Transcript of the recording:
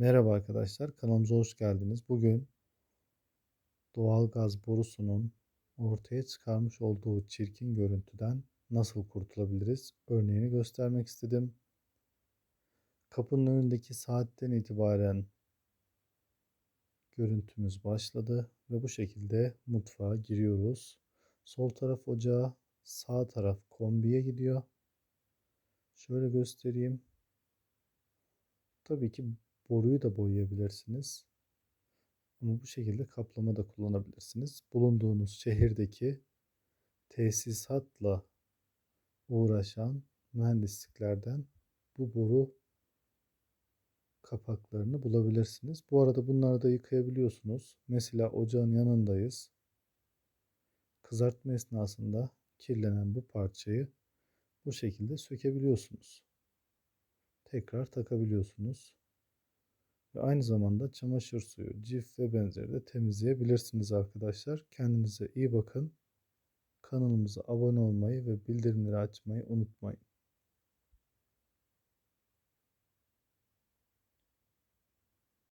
Merhaba arkadaşlar, kanalımıza hoş geldiniz. Bugün doğalgaz borusunun ortaya çıkarmış olduğu çirkin görüntüden nasıl kurtulabiliriz örneğini göstermek istedim. Kapının önündeki saatten itibaren görüntümüz başladı ve bu şekilde mutfağa giriyoruz. Sol taraf ocağı, sağ taraf kombiye gidiyor. Şöyle göstereyim. Tabii ki boruyu da boyayabilirsiniz. Ama bu şekilde kaplama da kullanabilirsiniz. Bulunduğunuz şehirdeki tesisatla uğraşan mühendisliklerden bu boru kapaklarını bulabilirsiniz. Bu arada bunları da yıkayabiliyorsunuz. Mesela ocağın yanındayız. Kızartma esnasında kirlenen bu parçayı bu şekilde sökebiliyorsunuz. Tekrar takabiliyorsunuz. Ve aynı zamanda çamaşır suyu, cif ve benzeri de temizleyebilirsiniz arkadaşlar. Kendinize iyi bakın. Kanalımıza abone olmayı ve bildirimleri açmayı unutmayın.